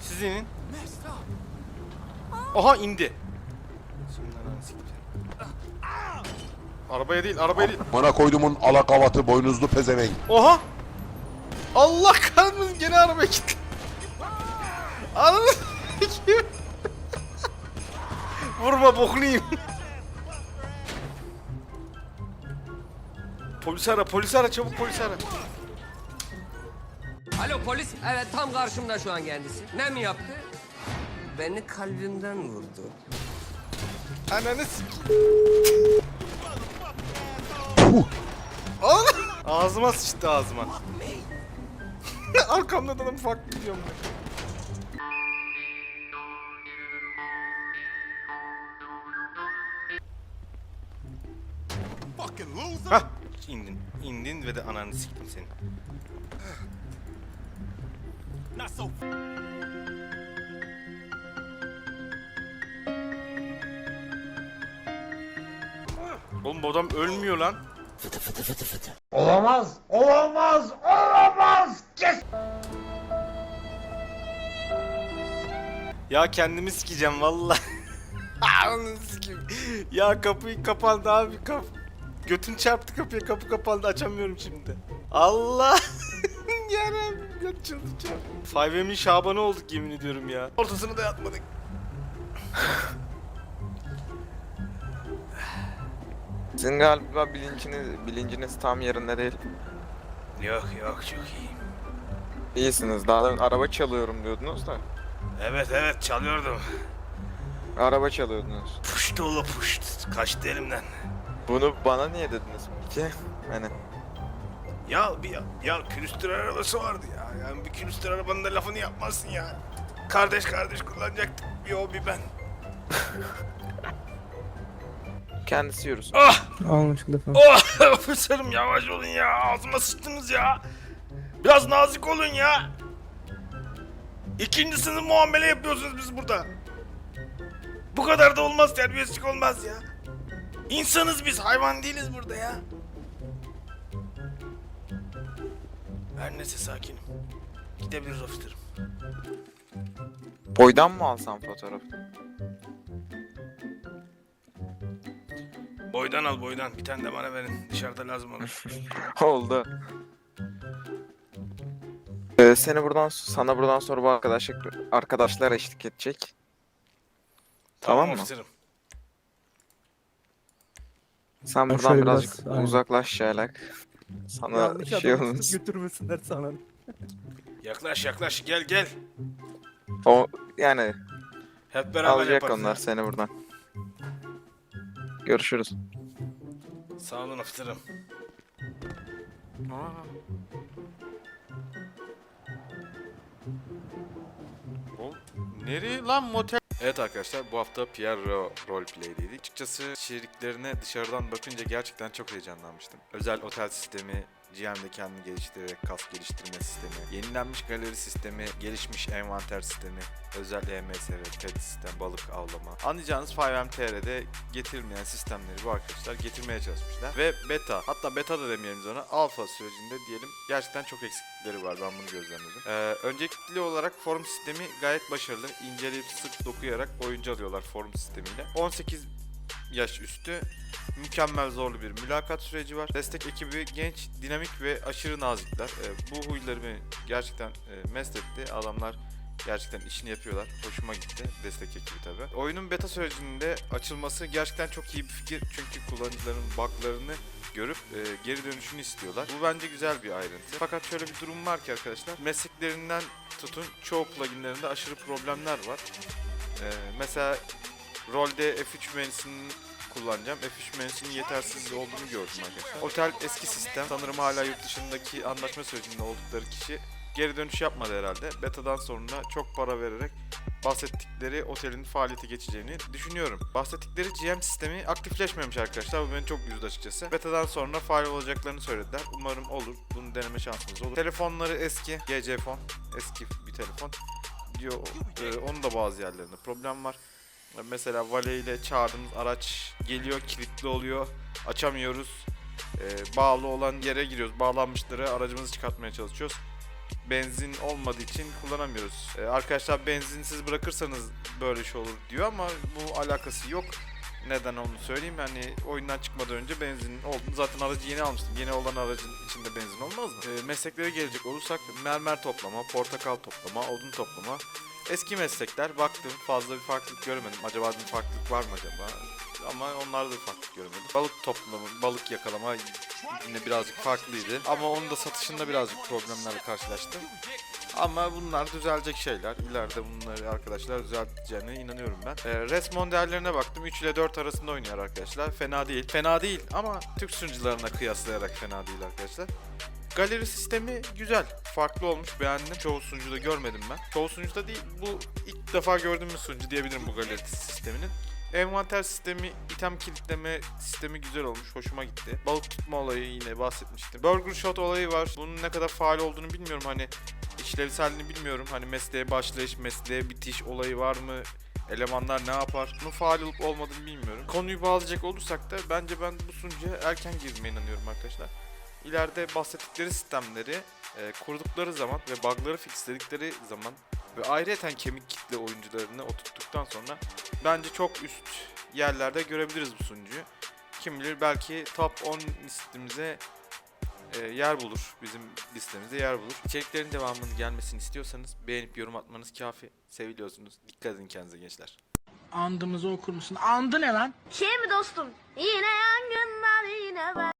Siz inin. Aha indi. Arabaya değil, arabaya değil. Bana koydumun alakavatı boynuzlu pezevenk. Oha! Allah kahretmesin gene arabaya gitti. Sikeyim. Vurma bokluyum. polis ara, polis ara, çabuk polis ara. Alo polis. Evet tam karşımda şu an kendisi. Ne mi yaptı? Beni kalbimden vurdu. Ananı. Ana! Ağzıma sıçtı ağzıma. Arkamda da adam fuck gidiyorum. Hah indin. İndin ve de ananı siktim seni. Oğlum bu adam ölmüyor lan. Olamaz, olamaz, olamaz. Kes. Ya kendimi sikeceğim vallahi. Sikeyim. Ya kapıyı kapandı abi kap. Götün çarptı kapıya kapı kapandı açamıyorum şimdi. Allah. Yarabbim göt çıldıracağım. 5M'in şabanı olduk yemin ediyorum ya. Ortasını da yatmadık. Sizin galiba bilinciniz, bilinciniz tam yerinde değil. Yok yok çok iyiyim. İyisiniz. Daha demin araba çalıyorum diyordunuz da. Evet evet çalıyordum. Araba çalıyordunuz. Puşt oğlu puşt. Kaçtı elimden. Bunu bana niye dediniz peki? Hani Ya bir ya külüstür arabası vardı ya. Yani bir külüstür arabanın da lafını yapmazsın ya. Kardeş kardeş kullanacaktık. Bir o bir ben. kendisi yürüsün. Ah! Anlaşıldı efendim. Oh! Ofisörüm yavaş olun ya. Ağzıma sıçtınız ya. Biraz nazik olun ya. İkinci sınıf muamele yapıyorsunuz biz burada. Bu kadar da olmaz terbiyesizlik olmaz ya. İnsanız biz hayvan değiliz burada ya. Her neyse sakinim. Gidebiliriz ofislerim. Boydan mı alsam fotoğraf? Boydan al boydan. Bir tane de bana verin. Dışarıda lazım olur. Oldu. Ee, seni buradan sana buradan sonra bu arkadaşlık arkadaşlar eşlik edecek. Tamam mı? ofislerim. Sen Ben buradan şöyle birazcık biraz- aynen. uzaklaş Şaylak. Sana Yanlış şey adamı olmuş. götürmesinler sana. Yaklaş yaklaş gel gel. O yani Hep beraber alacak yaparız. onlar seni buradan. Görüşürüz. Sağ olun ofislerim. Nereye lan motel? Evet arkadaşlar bu hafta Pierro Roleplay'deydik. Açıkçası içeriklerine dışarıdan bakınca gerçekten çok heyecanlanmıştım. Özel otel sistemi, GM'de kendini geliştirerek kas geliştirme sistemi, yenilenmiş galeri sistemi, gelişmiş envanter sistemi, özel EMS ve pet sistem, balık avlama. Anlayacağınız 5MTR'de getirilmeyen sistemleri bu arkadaşlar getirmeye çalışmışlar. Ve beta, hatta beta da demeyelim ona, alfa sürecinde diyelim gerçekten çok eksiklikleri var ben bunu gözlemledim. Ee, öncelikli olarak forum sistemi gayet başarılı. İnceleyip sık dokuyarak oyuncu alıyorlar forum sistemiyle. 18 yaş üstü mükemmel zorlu bir mülakat süreci var. Destek ekibi genç, dinamik ve aşırı nazikler. Ee, bu huyları beni gerçekten e, mest etti. Adamlar gerçekten işini yapıyorlar. Hoşuma gitti. Destek ekibi tabi. Oyunun beta sürecinde açılması gerçekten çok iyi bir fikir. Çünkü kullanıcıların buglarını görüp e, geri dönüşünü istiyorlar. Bu bence güzel bir ayrıntı. Fakat şöyle bir durum var ki arkadaşlar. Mesleklerinden tutun çoğu pluginlerinde aşırı problemler var. E, mesela rolde F3 mühendisinin kullanacağım. F3 mühendisinin yetersiz olduğunu gördüm arkadaşlar. Otel eski sistem. Sanırım hala yurt dışındaki anlaşma sürecinde oldukları kişi geri dönüş yapmadı herhalde. Beta'dan sonra çok para vererek bahsettikleri otelin faaliyete geçeceğini düşünüyorum. Bahsettikleri GM sistemi aktifleşmemiş arkadaşlar. Bu beni çok üzdü açıkçası. Beta'dan sonra faal olacaklarını söylediler. Umarım olur. Bunu deneme şansımız olur. Telefonları eski. GC fon. Eski bir telefon. Diyor, e, onun da bazı yerlerinde problem var. Mesela Vale ile çağırdığımız araç geliyor, kilitli oluyor, açamıyoruz. e, bağlı olan yere giriyoruz. Bağlanmışları aracımızı çıkartmaya çalışıyoruz. Benzin olmadığı için kullanamıyoruz. E, arkadaşlar benzinsiz bırakırsanız böyle şey olur diyor ama bu alakası yok. Neden onu söyleyeyim hani oyundan çıkmadan önce benzin olduğunu zaten aracı yeni almıştım. Yeni olan aracın içinde benzin olmaz mı? E, mesleklere gelecek olursak mermer toplama, portakal toplama, odun toplama. Eski meslekler baktım fazla bir farklılık göremedim. Acaba bir farklılık var mı acaba? Ama onlarda bir farklılık göremedim. Balık toplama, balık yakalama yine birazcık farklıydı. Ama onun da satışında birazcık problemlerle karşılaştım. Ama bunlar düzelecek şeyler. İleride bunları arkadaşlar düzelteceğine inanıyorum ben. Ee, Resmon değerlerine baktım. 3 ile 4 arasında oynuyor arkadaşlar. Fena değil. Fena değil ama Türk sunucularına kıyaslayarak fena değil arkadaşlar. Galeri sistemi güzel. Farklı olmuş. Beğendim. Çoğu sunucuda görmedim ben. Çoğu sunucuda değil. Bu ilk defa gördüğüm bir sunucu diyebilirim bu galeri sisteminin. Envanter sistemi, item kilitleme sistemi güzel olmuş. Hoşuma gitti. Balık tutma olayı yine bahsetmiştim. Burger shot olayı var. Bunun ne kadar faal olduğunu bilmiyorum. Hani işlevselliğini bilmiyorum. Hani mesleğe başlayış, mesleğe bitiş olayı var mı? Elemanlar ne yapar? Bunun faal olup olmadığını bilmiyorum. Konuyu bağlayacak olursak da bence ben bu sunucuya erken girmeye inanıyorum arkadaşlar. İleride bahsettikleri sistemleri e, kurdukları zaman ve bug'ları fixledikleri zaman ve ayrıyeten kemik kitle oyuncularını oturttuktan sonra bence çok üst yerlerde görebiliriz bu sunucuyu. Kim bilir belki top 10 listemize e, yer bulur. Bizim listemizde yer bulur. İçeriklerin devamının gelmesini istiyorsanız beğenip yorum atmanız kafi. Seviliyorsunuz. Dikkat edin kendinize gençler. Andımızı okur musun? Andı ne lan? Şey mi dostum? Yine yangınlar yine ben.